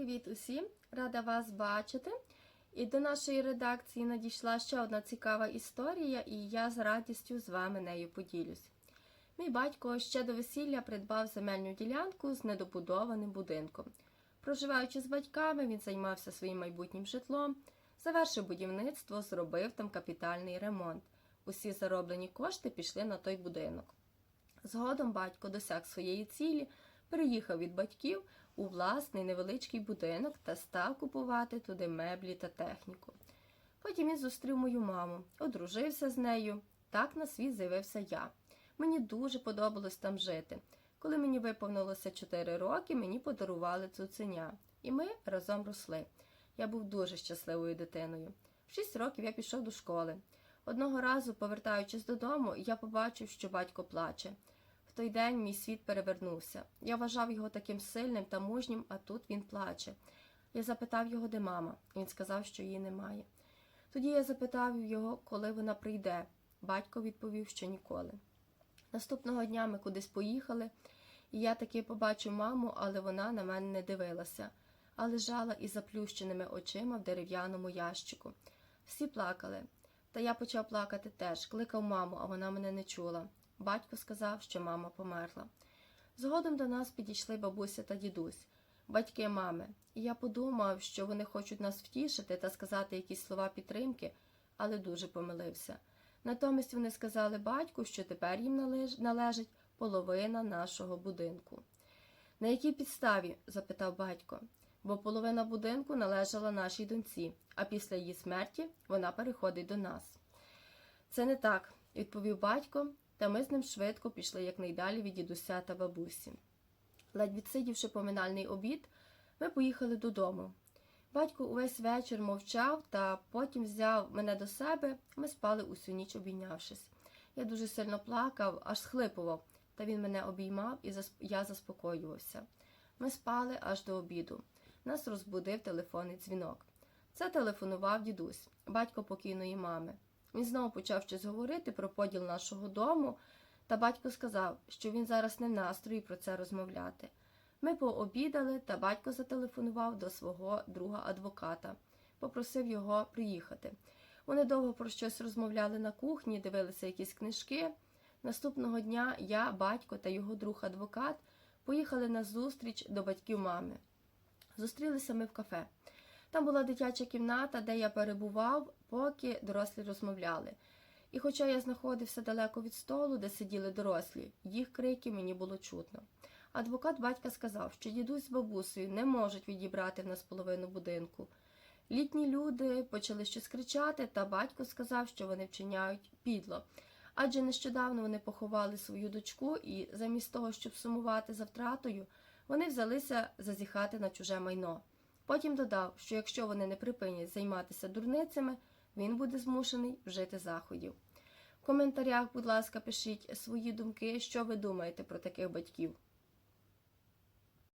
Привіт усім! Рада вас бачити. І до нашої редакції надійшла ще одна цікава історія, і я з радістю з вами нею поділюсь. Мій батько ще до весілля придбав земельну ділянку з недобудованим будинком. Проживаючи з батьками, він займався своїм майбутнім житлом, завершив будівництво, зробив там капітальний ремонт. Усі зароблені кошти пішли на той будинок. Згодом батько досяг своєї цілі, переїхав від батьків у власний невеличкий будинок та став купувати туди меблі та техніку. Потім він зустрів мою маму, одружився з нею. Так на світ з'явився я. Мені дуже подобалось там жити. Коли мені виповнилося 4 роки, мені подарували цуценя, і ми разом росли. Я був дуже щасливою дитиною. В 6 років я пішов до школи. Одного разу, повертаючись додому, я побачив, що батько плаче. В той день мій світ перевернувся. Я вважав його таким сильним та мужнім, а тут він плаче. Я запитав його, де мама. Він сказав, що її немає. Тоді я запитав його, коли вона прийде. Батько відповів, що ніколи. Наступного дня ми кудись поїхали, і я таки побачив маму, але вона на мене не дивилася, а лежала із заплющеними очима в дерев'яному ящику. Всі плакали. Та я почав плакати теж, кликав маму, а вона мене не чула. Батько сказав, що мама померла. Згодом до нас підійшли бабуся та дідусь, батьки мами, і я подумав, що вони хочуть нас втішити та сказати якісь слова підтримки, але дуже помилився. Натомість вони сказали батьку, що тепер їм належить половина нашого будинку. На якій підставі? запитав батько, бо половина будинку належала нашій доньці, а після її смерті вона переходить до нас. Це не так, відповів батько, та ми з ним швидко пішли якнайдалі від дідуся та бабусі. Ледь відсидівши поминальний обід, ми поїхали додому. Батько увесь вечір мовчав та потім взяв мене до себе, ми спали усю ніч обійнявшись. Я дуже сильно плакав, аж схлипував, та він мене обіймав і я заспокоювався. Ми спали аж до обіду. Нас розбудив телефонний дзвінок. Це телефонував дідусь, батько покійної мами. Він знову почав щось говорити про поділ нашого дому, та батько сказав, що він зараз не в настрої про це розмовляти. Ми пообідали, та батько зателефонував до свого друга адвоката, попросив його приїхати. Вони довго про щось розмовляли на кухні, дивилися якісь книжки. Наступного дня я, батько та його друг адвокат поїхали на зустріч до батьків мами. Зустрілися ми в кафе. Там була дитяча кімната, де я перебував, поки дорослі розмовляли. І хоча я знаходився далеко від столу, де сиділи дорослі, їх крики мені було чутно. Адвокат батька сказав, що дідусь з бабусею не можуть відібрати в нас половину будинку. Літні люди почали щось кричати, та батько сказав, що вони вчиняють підло. Адже нещодавно вони поховали свою дочку, і замість того, щоб сумувати за втратою, вони взялися зазіхати на чуже майно. Потім додав, що якщо вони не припинять займатися дурницями, він буде змушений вжити заходів. В коментарях, будь ласка, пишіть свої думки, що ви думаєте про таких батьків.